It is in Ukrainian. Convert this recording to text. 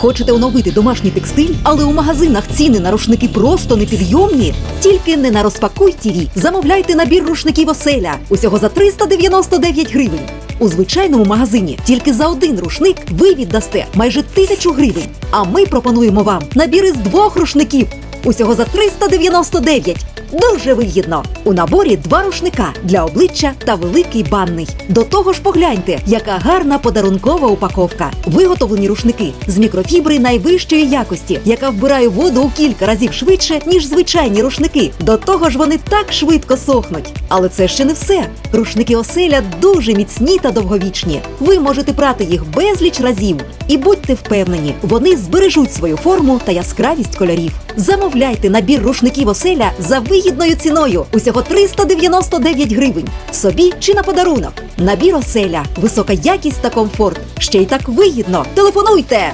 Хочете оновити домашній текстиль, але у магазинах ціни на рушники просто непідйомні? Тільки не на розпакуй ТІВІ. Замовляйте набір рушників оселя усього за 399 гривень. У звичайному магазині тільки за один рушник ви віддасте майже тисячу гривень. А ми пропонуємо вам набір із двох рушників усього за 399. Дуже вигідно. У наборі два рушника для обличчя та великий банний. До того ж, погляньте, яка гарна подарункова упаковка. Виготовлені рушники з мікрофібри найвищої якості, яка вбирає воду у кілька разів швидше, ніж звичайні рушники. До того ж, вони так швидко сохнуть. Але це ще не все. Рушники оселя дуже міцні та довговічні. Ви можете прати їх безліч разів. І будьте впевнені, вони збережуть свою форму та яскравість кольорів. Замовляйте набір рушників оселя за вигідною ціною усього 399 гривень. Собі чи на подарунок. Набір оселя, висока якість та комфорт. Ще й так вигідно. Телефонуйте!